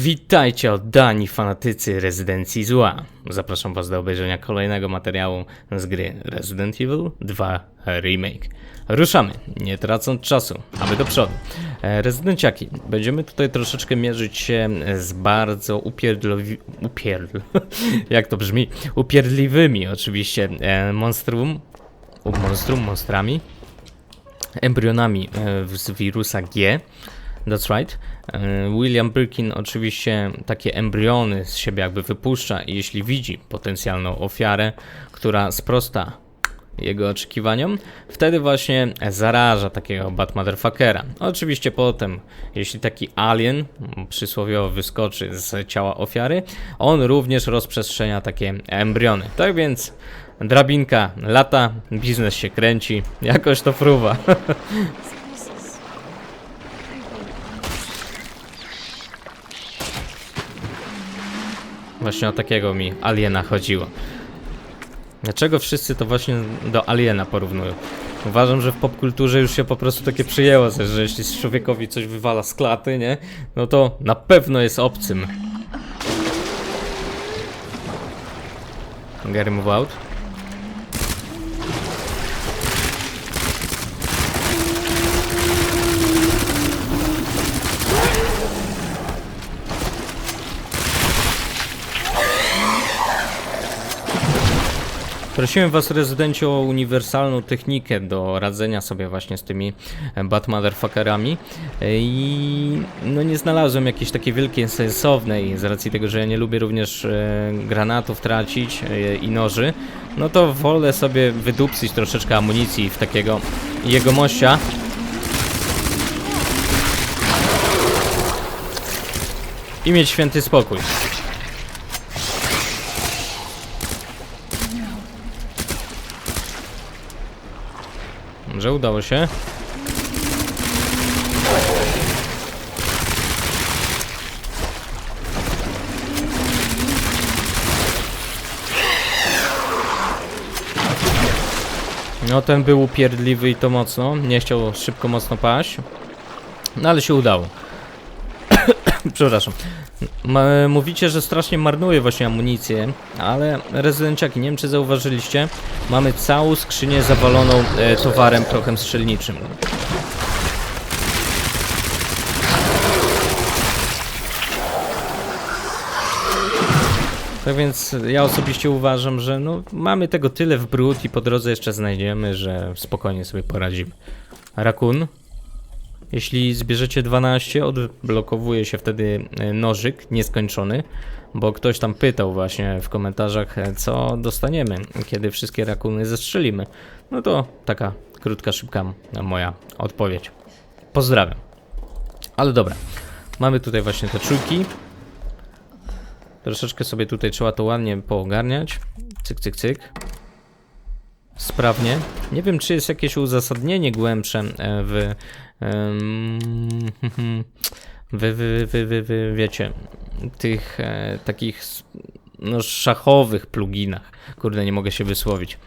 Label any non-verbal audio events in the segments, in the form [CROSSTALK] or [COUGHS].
Witajcie oddani fanatycy rezydencji zła. Zapraszam was do obejrzenia kolejnego materiału z gry Resident Evil 2 Remake. Ruszamy, nie tracąc czasu, aby do przodu. E, Rezydenciaki, będziemy tutaj troszeczkę mierzyć się z bardzo upierdlowi... upierdl... [LAUGHS] jak to brzmi? Upierdliwymi oczywiście e, monstrum... monstrum, monstrami embrionami e, z wirusa G. That's right. E, William Birkin oczywiście takie embriony z siebie jakby wypuszcza i jeśli widzi potencjalną ofiarę, która sprosta jego oczekiwaniom, wtedy właśnie zaraża takiego Batmotherfuckera. Oczywiście potem, jeśli taki alien przysłowiowo wyskoczy z ciała ofiary, on również rozprzestrzenia takie embriony. Tak więc drabinka lata, biznes się kręci, jakoś to fruwa. [LAUGHS] Właśnie o takiego mi aliena chodziło. Dlaczego wszyscy to właśnie do aliena porównują? Uważam, że w popkulturze już się po prostu takie przyjęło, że jeśli człowiekowi coś wywala z klaty, nie? No to na pewno jest obcym. Gary move out. Prosiłem was, rezydenci, o uniwersalną technikę do radzenia sobie właśnie z tymi e, Batmotherfuckerami E, i no nie znalazłem jakiejś takiej wielkiej, sensownej, z racji tego, że ja nie lubię również e, granatów tracić i noży, no to wolę sobie wydupcyć troszeczkę amunicji w takiego jegomościa. I mieć święty spokój. Że udało się. No ten był upierdliwy i to mocno. Nie chciał szybko mocno paść. No ale się udało. [COUGHS] Przepraszam. Mówicie, że strasznie marnuje właśnie amunicję, ale rezydenciaki, nie wiem czy zauważyliście, mamy całą skrzynię zawaloną e, towarem prochem strzelniczym. Tak więc ja osobiście uważam, że no, mamy tego tyle w brud i po drodze jeszcze znajdziemy, że spokojnie sobie poradzimy. Rakun. Jeśli zbierzecie 12, odblokowuje się wtedy e, nożyk nieskończony, bo ktoś tam pytał właśnie w komentarzach, e, co dostaniemy, kiedy wszystkie rakuny zestrzelimy. No to taka krótka, szybka moja odpowiedź. Pozdrawiam. Ale dobra, mamy tutaj właśnie te czujki. Troszeczkę sobie tutaj trzeba to ładnie poogarniać. Cyk, cyk, cyk. Sprawnie. Nie wiem, czy jest jakieś uzasadnienie głębsze e, w em, wy, wy, wy, wy, wy, wiecie, tych e, takich no, szachowych pluginach. Kurde, nie mogę się wysłowić.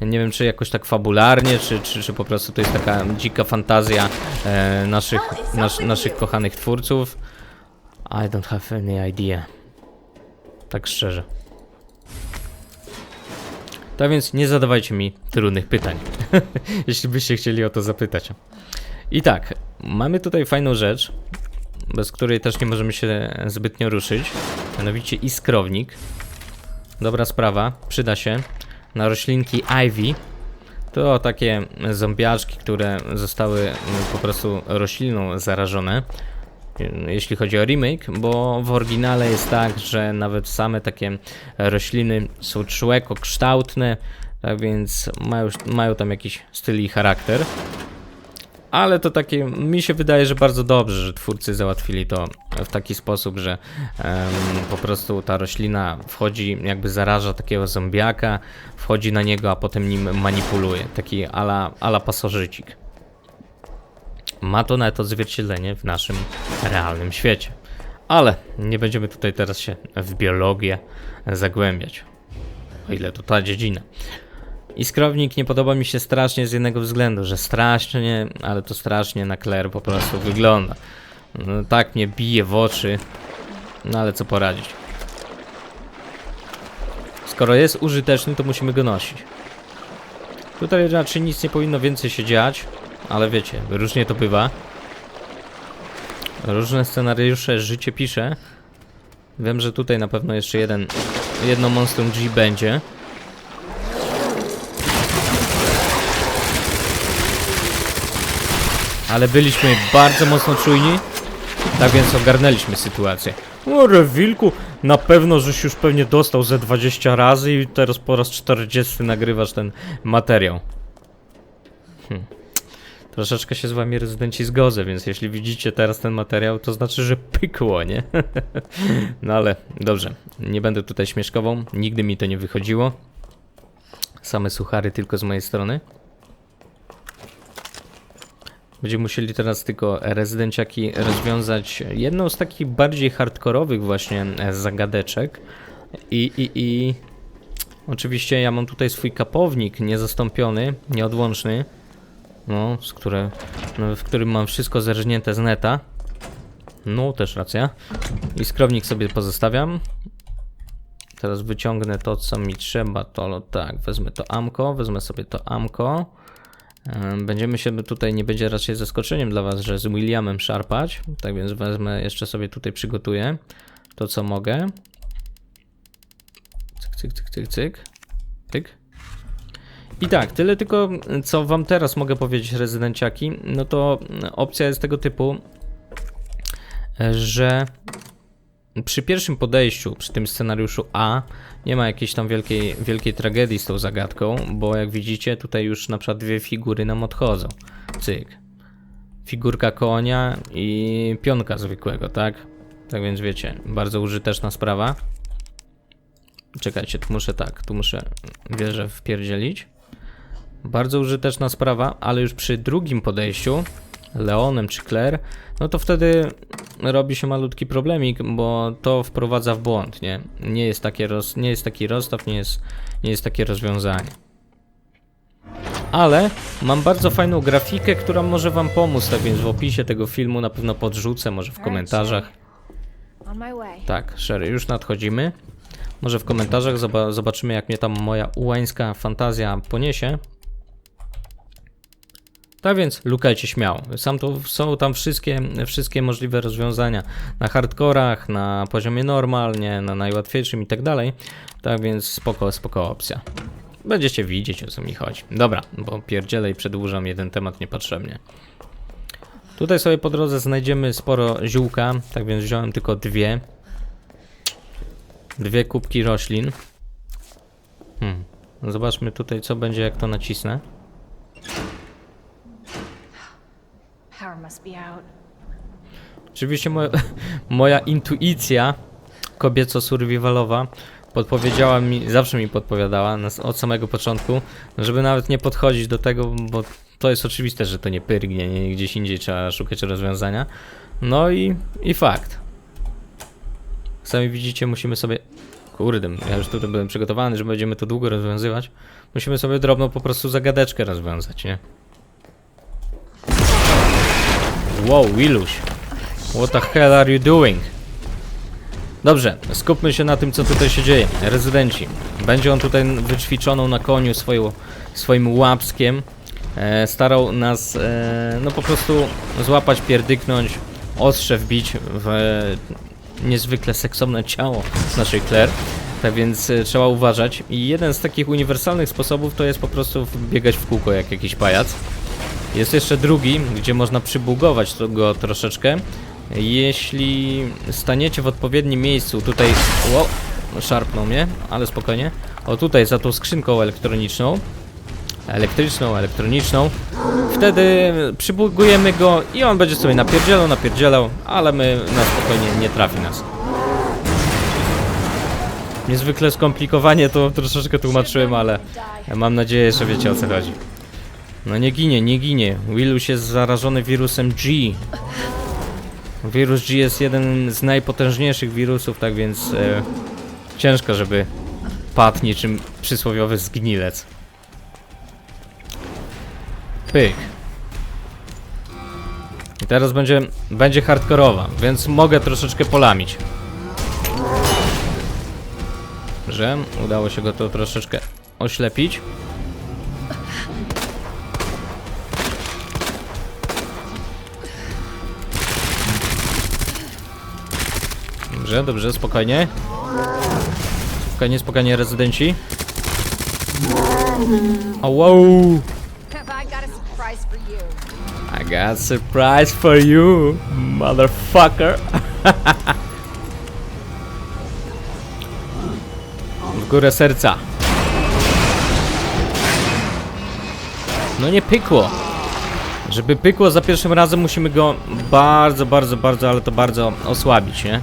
Nie wiem, czy jakoś tak fabularnie, czy, czy, czy po prostu to jest taka dzika fantazja e, naszych, nas, naszych kochanych twórców. I don't have any idea. Tak szczerze. Tak więc nie zadawajcie mi trudnych pytań, [LAUGHS] jeśli byście chcieli o to zapytać. I tak, mamy tutaj fajną rzecz, bez której też nie możemy się zbytnio ruszyć. Mianowicie iskrownik. Dobra sprawa, przyda się. Na roślinki Ivy. To takie zombiaczki, które zostały po prostu rośliną zarażone. Jeśli chodzi o remake, bo w oryginale jest tak, że nawet same takie rośliny są człekokształtne, tak więc mają, mają tam jakiś styl i charakter. Ale to takie, mi się wydaje, że bardzo dobrze, że twórcy załatwili to w taki sposób, że em, po prostu ta roślina wchodzi, jakby zaraża takiego zombiaka, wchodzi na niego, a potem nim manipuluje. Taki ala, ala pasożycik. Ma to nawet odzwierciedlenie w naszym realnym świecie. Ale nie będziemy tutaj teraz się w biologię zagłębiać. O ile to ta dziedzina. Iskrownik nie podoba mi się strasznie z jednego względu, że strasznie, ale to strasznie na Claire po prostu wygląda. No, tak mnie bije w oczy. No ale co poradzić. Skoro jest użyteczny, to musimy go nosić. Tutaj raczej nic nie powinno więcej się dziać, ale wiecie, różnie to bywa. Różne scenariusze życie pisze. Wiem, że tutaj na pewno jeszcze jeden, jedno Monstrum G będzie. Ale byliśmy bardzo mocno czujni, tak więc ogarnęliśmy sytuację. O, Rewilku, na pewno żeś już pewnie dostał ze 20 razy i teraz po raz 40 nagrywasz ten materiał. Hm. Troszeczkę się z wami rezydenci zgodzę, więc jeśli widzicie teraz ten materiał, to znaczy, że pykło, nie? [LAUGHS] no ale dobrze, nie będę tutaj śmieszkową, nigdy mi to nie wychodziło. Same suchary tylko z mojej strony. Będziemy musieli teraz tylko rezydenciaki rozwiązać jedną z takich bardziej hardkorowych właśnie e, zagadeczek. I, i, i oczywiście ja mam tutaj swój kapownik niezastąpiony, nieodłączny. No, z które, no, w którym mam wszystko zerżnięte z neta. No, też racja. I skrownik sobie pozostawiam. Teraz wyciągnę to, co mi trzeba. To tak, wezmę to amko, wezmę sobie to amko. Em, Będziemy się tutaj, nie będzie raczej zaskoczeniem dla Was, że z Williamem szarpać. Tak więc wezmę, jeszcze sobie tutaj przygotuję to, co mogę. Cyk, cyk, cyk, cyk. Cyk. I tak, tyle tylko, co Wam teraz mogę powiedzieć, rezydenciaki. No to opcja jest tego typu, że przy pierwszym podejściu, przy tym scenariuszu A, nie ma jakiejś tam wielkiej, wielkiej tragedii z tą zagadką, bo jak widzicie, tutaj już na przykład dwie figury nam odchodzą. Cyk. Figurka konia i pionka zwykłego, tak? Tak więc wiecie, bardzo użyteczna sprawa. Czekajcie, tu muszę tak, tu muszę wieżę wpierdzielić. Bardzo użyteczna sprawa, ale już przy drugim podejściu, Leonem czy Claire, no to wtedy robi się malutki problemik, bo to wprowadza w błąd, nie? Nie jest, takie roz, nie jest taki rozstaw, nie jest, nie jest takie rozwiązanie. Ale mam bardzo fajną grafikę, która może wam pomóc, tak więc w opisie tego filmu na pewno podrzucę, może w komentarzach. Tak, Sherry, już nadchodzimy. Może w komentarzach zoba- zobaczymy, jak mnie tam moja ułańska fantazja poniesie. Tak więc lukajcie śmiało. Sam to są tam wszystkie, wszystkie możliwe rozwiązania na hardkorach, na poziomie normalnie, na najłatwiejszym i tak dalej. Tak więc spoko, spoko opcja. Będziecie widzieć o co mi chodzi. Dobra, bo pierdzielę i przedłużam jeden temat niepotrzebnie. Tutaj sobie po drodze znajdziemy sporo ziółka, tak więc wziąłem tylko dwie. Dwie kubki roślin. Hmm. Zobaczmy tutaj co będzie jak to nacisnę. Must be out. Oczywiście moja, [LAUGHS] moja intuicja kobieco-survivalowa podpowiedziała mi, zawsze mi podpowiadała od samego początku, żeby nawet nie podchodzić do tego, bo to jest oczywiste, że to nie pyrgnie, nie, gdzieś indziej trzeba szukać rozwiązania. No i, i fakt. Sami widzicie, musimy sobie... Kurde, ja już tutaj byłem przygotowany, że będziemy to długo rozwiązywać. Musimy sobie drobną po prostu zagadeczkę rozwiązać, nie? Wow, Willuś. What the hell are you doing? Dobrze, skupmy się na tym, co tutaj się dzieje. Rezydenci. Będzie on tutaj wyćwiczoną na koniu swoją, swoim łapskiem. E, starał nas, e, no po prostu złapać, pierdyknąć, ostrze wbić w e, niezwykle seksowne ciało naszej Claire. Tak więc e, trzeba uważać. I jeden z takich uniwersalnych sposobów to jest po prostu biegać w kółko jak jakiś pajac. Jest jeszcze drugi, gdzie można przybugować go troszeczkę. Jeśli staniecie w odpowiednim miejscu, tutaj. Ło, szarpnął mnie, ale spokojnie. O tutaj za tą skrzynką elektroniczną. Elektryczną, elektroniczną. Wtedy przybugujemy go i on będzie sobie napierdzielał, napierdzielał, ale my na spokojnie nie trafi nas. Niezwykle skomplikowanie to troszeczkę tłumaczyłem, ale mam nadzieję, że wiecie o co chodzi. No nie ginie, nie ginie. Willus jest zarażony wirusem G. Wirus G jest jeden z najpotężniejszych wirusów, tak więc e, ciężko, żeby padł niczym przysłowiowy zgnilec. Pyk. I teraz będzie, będzie hardkorowa, więc mogę troszeczkę polamić. Dobrze, udało się go to troszeczkę oślepić. Dobrze, dobrze, spokojnie. Spokojnie, spokojnie, rezydenci. O, wow! I got surprise for you, motherfucker. [LAUGHS] W górę serca. No nie pykło. Żeby pykło za pierwszym razem musimy go bardzo, bardzo, bardzo, ale to bardzo osłabić, nie?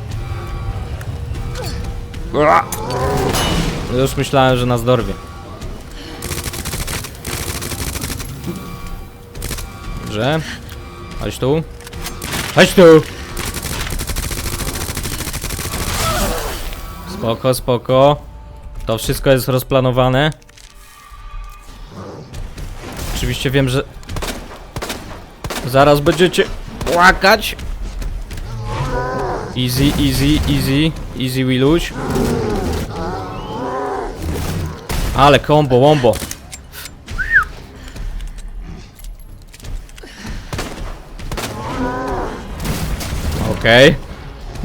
Już myślałem, że nas dorwie. Dobrze. Chodź tu. Chodź tu! Spoko, spoko. To wszystko jest rozplanowane. Oczywiście wiem, że zaraz będziecie płakać. Easy, easy, easy, easy Willuś. Ale combo, wombo. Okay.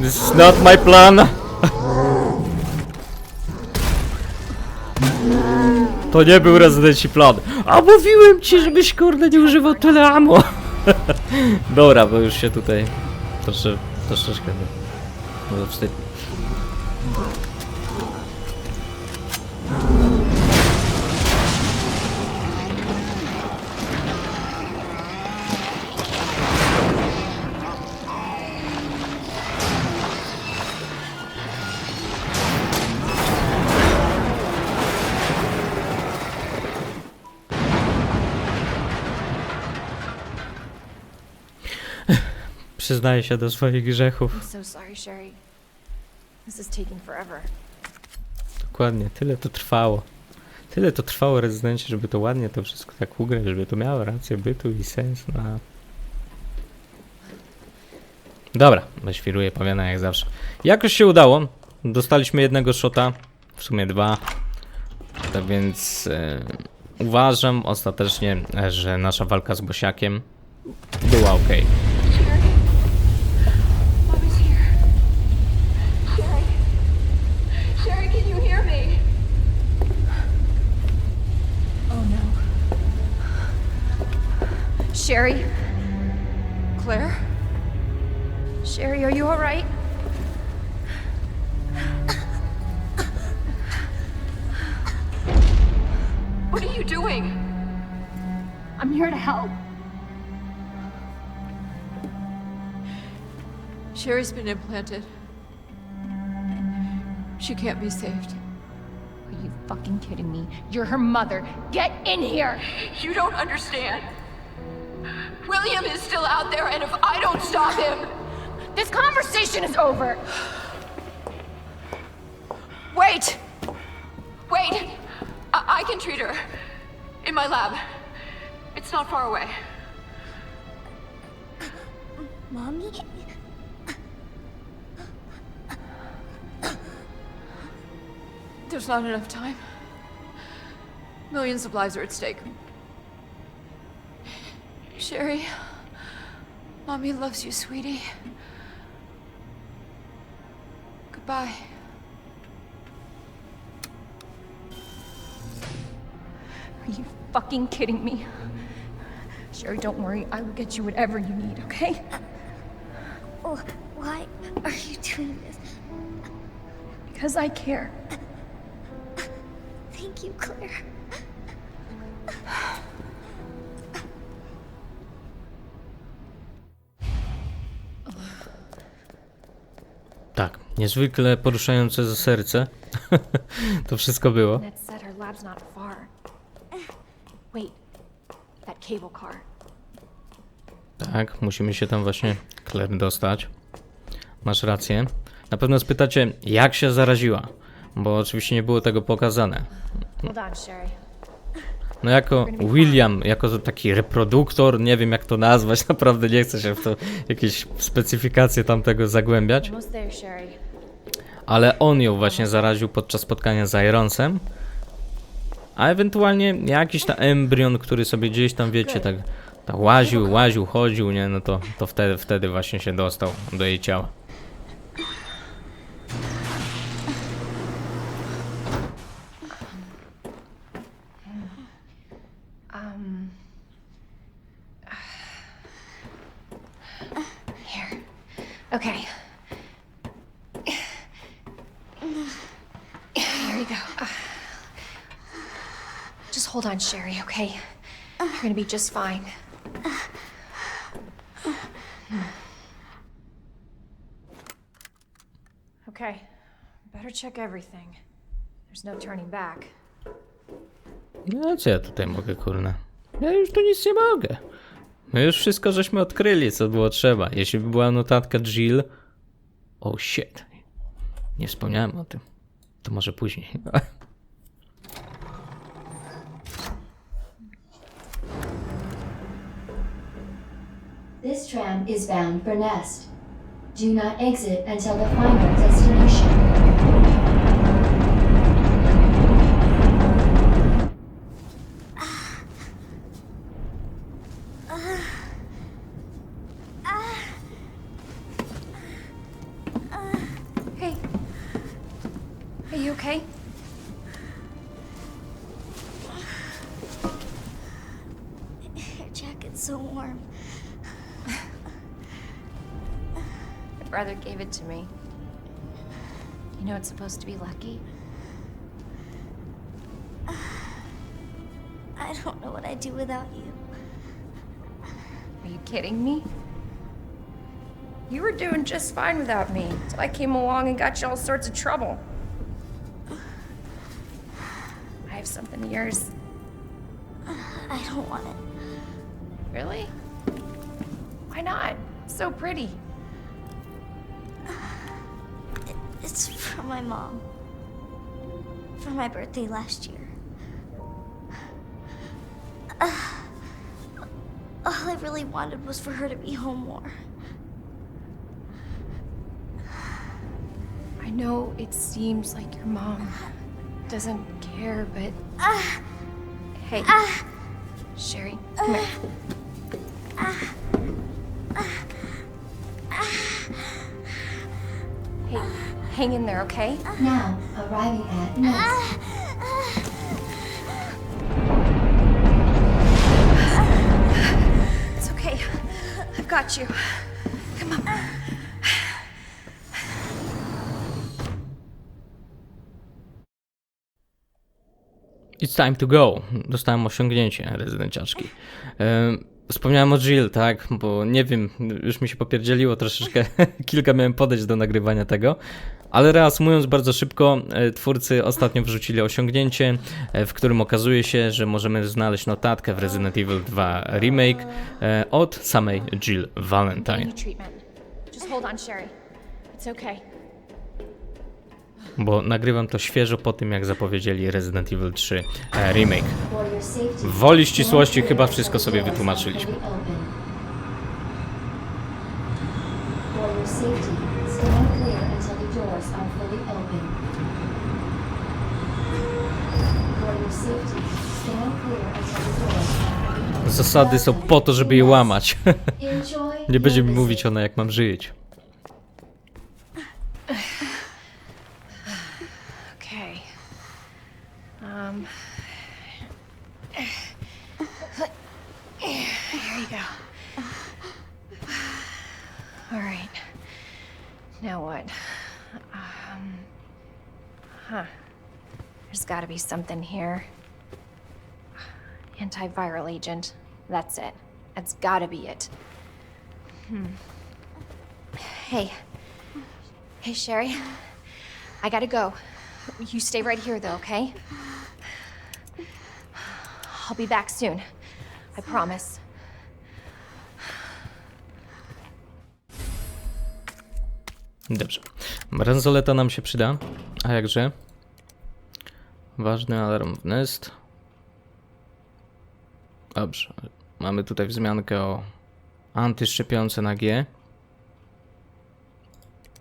This is not my plan. To nie był rezydenci plan. A mówiłem ci, żebyś kurde nie używał tyle ammo. [LAUGHS] Dobra, bo już się tutaj trosze, troszeczkę no, no wstyd. Przyznaję się do swoich grzechów. I'm so sorry, Sherry. This is taking forever. Dokładnie, tyle to trwało. Tyle to trwało rezydencie, żeby to ładnie to wszystko tak ugrać, żeby to miało rację bytu i sens. No. a- Dobra, zaświruję pawiana jak zawsze. Jakoś się udało. Dostaliśmy jednego shota, w sumie dwa. Tak więc e, uważam ostatecznie, e, że nasza walka z Bosiakiem była ok. Sherry? Claire? Sherry, are you alright? What are you doing? I'm here to help. Sherry's been implanted. She can't be saved. Are you fucking kidding me? You're her mother. Get in here! You don't understand. William is still out there, and if I don't stop him. This conversation is over! Wait! Wait! I, I can treat her. In my lab. It's not far away. Mommy? There's not enough time. Millions of lives are at stake. Sherry, Mommy loves you, sweetie. Goodbye. Are you fucking kidding me? Sherry, don't worry. I will get you whatever you need, okay? Oh, why are you doing this? Because I care. Thank you, Claire. Niezwykle poruszające za serce. [LAUGHS] to wszystko było. Tak, musimy się tam właśnie, Claire, dostać. Masz rację. Na pewno spytacie, jak się zaraziła, bo oczywiście nie było tego pokazane. No jako William, jako taki reproduktor, nie wiem jak to nazwać, [LAUGHS] naprawdę nie chcę się w to jakieś specyfikacje tamtego zagłębiać. Ale on ją właśnie zaraził podczas spotkania z Ironsem. A ewentualnie jakiś ta embrion, który sobie gdzieś tam, wiecie, tak, tak łaził, łaził, chodził, nie, no to, to wtedy, wtedy właśnie się dostał do jej ciała. Okay. Here you go. Uh, Just hold on, Sherry, okay? You're gonna be just fine. Okay. Better check everything. There's no turning back. No co ja tutaj mogę, kurna? Ja już tu nic nie mogę. My już wszystko żeśmy odkryli, co było trzeba. Jeśli by była notatka Jill... Oh shit. Nie wspomniałem o tym. To może później. This tram is bound for Nest. Do not exit until the final destination. Gave it to me. You know it's supposed to be lucky? [SIGHS] I don't know what I'd do without you. Are you kidding me? You were doing just fine without me, till I came along and got you all sorts of trouble. I have something of yours. [SIGHS] I don't want it. Really? Why not? It's so pretty. From my mom. For my birthday last year. Uh, all I really wanted was for her to be home more. I know it seems like your mom doesn't care, but. Hey. Sherry, come here. Hang in there, okay? Now, arriving at Nest. It's okay. I've got you. Come on. It's time to go. Dostałem osiągnięcie rezydenciaczki. Em, Wspomniałem o Jill, tak, bo nie wiem, już mi się popierdzieliło troszeczkę, [LAUGHS] kilka miałem podejść do nagrywania tego, ale reasumując bardzo szybko, e, twórcy ostatnio wrzucili osiągnięcie, e, w którym okazuje się, że możemy znaleźć notatkę w Resident Evil 2 Remake e, od samej Jill Valentine. Bo nagrywam to świeżo po tym, jak zapowiedzieli Resident Evil 3 e, Remake. W woli ścisłości chyba wszystko sobie wytłumaczyliśmy. Zasady są po to, żeby je łamać. [LAUGHS] Nie będzie mi mówić ona, jak mam żyć. Okay. Um. Here you go. All right. Now what? Um. Huh. There's got to be something here. Antiviral agent. That's it. That's got to be it. Hmm. Hey. Hey, Sherry. I gotta go. You stay right here, though, okay? I'll be back soon. I promise. Dobrze. Bransoleta nam się przyda. A jakże? Ważny alarm w Nest. Dobrze. Mamy tutaj wzmiankę o antyszczepionce na G.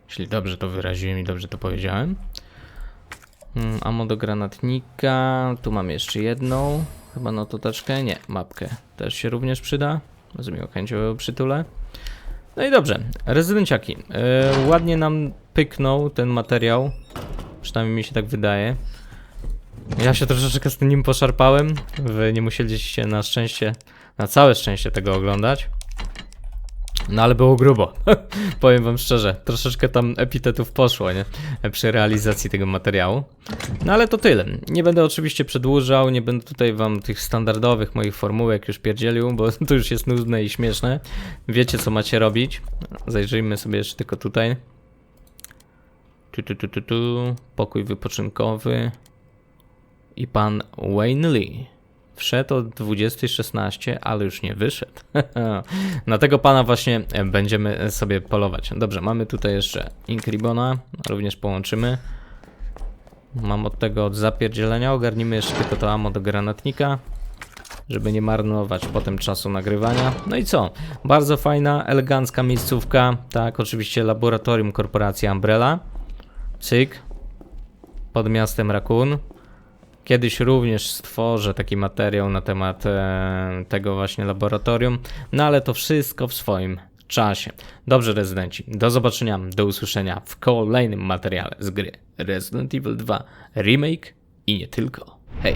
Jeśli dobrze to wyraziłem i dobrze to powiedziałem. Mm, Amo do granatnika. Tu mam jeszcze jedną. Chyba notateczkę. Nie, mapkę. Też się również przyda. Z miłą chęcią przytulę. No i dobrze. Rezydenciaki. Yy, ładnie nam pyknął ten materiał. Przynajmniej mi się tak wydaje. Ja się troszeczkę z nim poszarpałem. Wy nie musieliście na szczęście, na całe szczęście tego oglądać. No ale było grubo. [LAUGHS] Powiem wam szczerze, troszeczkę tam epitetów poszło, nie? Przy realizacji tego materiału. No ale to tyle. Nie będę oczywiście przedłużał, nie będę tutaj wam tych standardowych moich formułek już pierdzielił, bo [LAUGHS] to już jest nudne i śmieszne. Wiecie co macie robić. Zajrzyjmy sobie jeszcze tylko tutaj. Tu, tu, tu, tu, tu. Pokój wypoczynkowy. I pan Wayne Lee. Wszedł o 20.16, ale już nie wyszedł. [LAUGHS] Na tego pana właśnie będziemy sobie polować. Dobrze, mamy tutaj jeszcze Inkribona, również połączymy. Mam od tego od zapierdzielenia, ogarnimy jeszcze tylko to ammo do granatnika, żeby nie marnować potem czasu nagrywania. No i co? Bardzo fajna, elegancka miejscówka. Tak, oczywiście laboratorium korporacji Umbrella. Cyk. Pod miastem Raccoon. Kiedyś również stworzę taki materiał na temat e, tego właśnie laboratorium, no ale to wszystko w swoim czasie. Dobrze, rezydenci, do zobaczenia, do usłyszenia w kolejnym materiale z gry Resident Evil 2 Remake i nie tylko. Hej!